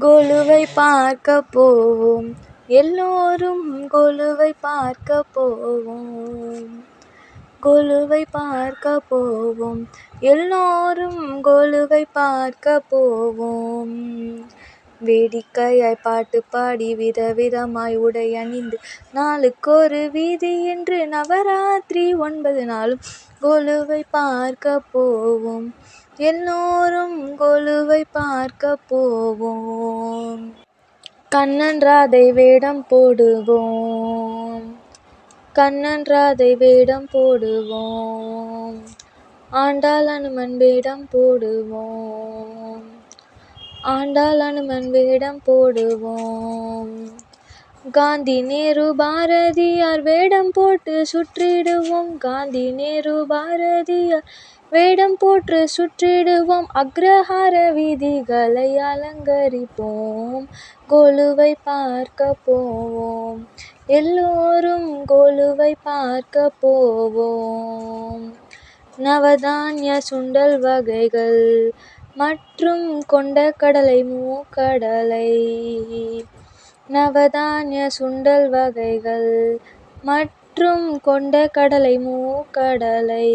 கொலுவை பார்க்க போவோம். எல்லோரும் கொலுவை பார்க்க போவோம். கொலுவை பார்க்க போவோம். எல்லோரும் கொலுவை பார்க்க போவோம். வேடிக்கையாய் பாட்டு பாடி விதவிதமாய் உடை அணிந்து நாளுக்கொரு வீதி என்று நவராத்திரி ஒன்பது நாளும் கொலுவை பார்க்க போவோம். எல்லோரும் கொலுவை பார்க்க போவோம். கண்ணன் ராதை வேடம் போடுவோம். கண்ணன் ராதை வேடம் போடுவோம். ஆண்டாள் அனுமன் வேடம் போடுவோம். ஆண்டாள் அனுமன் வேடம் போடுவோம். காந்தி நேரு பாரதியார் வேடம் போட்டு சுற்றிடுவோம். காந்தி நேரு பாரதியார் வேடம் போட்டு சுற்றிடுவோம். அக்ரஹார வீதிகளை அலங்கரிப்போம். கோலுவை பார்க்க போவோம். எல்லோரும் கோலுவை பார்க்க போவோம். நவதானிய சுண்டல் வகைகள் மற்றும் கொண்ட கடலை மூக்கடலை நவதானிய சுண்டல் வகைகள் மற்றும் கொண்ட கடலை மூக்கடலை.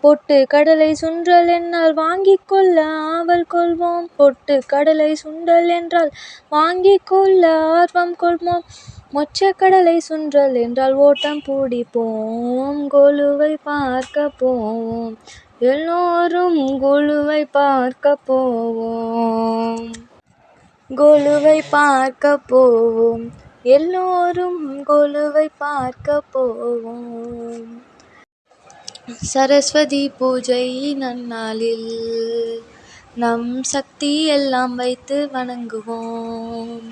பொட்டு கடலை சுண்டல் என்னால் வாங்கிக் கொள்ள ஆவல் கொள்வோம். பொட்டு கடலை சுண்டல் என்றால் வாங்கிக் கொள்ள ஆர்வம் கொள்வோம். மொச்சக்கடலை சுண்டல் என்றால் ஓட்டம் பிடிப்போம். கொலுவை பார்க்க போவோம். எல்லோரும் கொலுவை பார்க்க போவோம். கொலுவை பார்க்க போவோம். எல்லோரும் கொலுவை பார்க்க போவோம். சரஸ்வதி பூஜை நன்னாளில் நம் சக்தி எல்லாம் வைத்து வணங்குவோம்.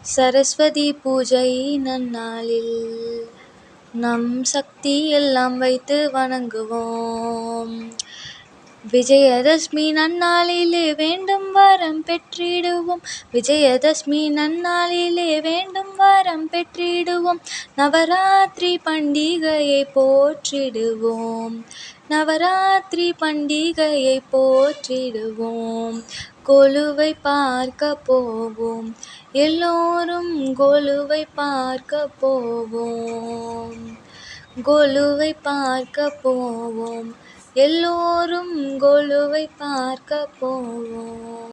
சரஸ்வதி பூஜை நன்னாளில் நம் சக்தி எல்லாம் வைத்து வணங்குவோம். விஜயதசமி நன்னாளிலே வேண்டும் வரம் பெற்றிடுவோம். விஜயதசமி நன்னாளிலே வேண்டும் வரம் பெற்றிடுவோம். நவராத்திரி பண்டிகையை போற்றிடுவோம். நவராத்திரி பண்டிகையை போற்றிடுவோம். கொலுவை பார்க்க போவோம். எல்லோரும் கொலுவை பார்க்க போவோம். கொலுவை பார்க்க போவோம். எல்லோரும் கொலுவை பார்க்க போவோம்.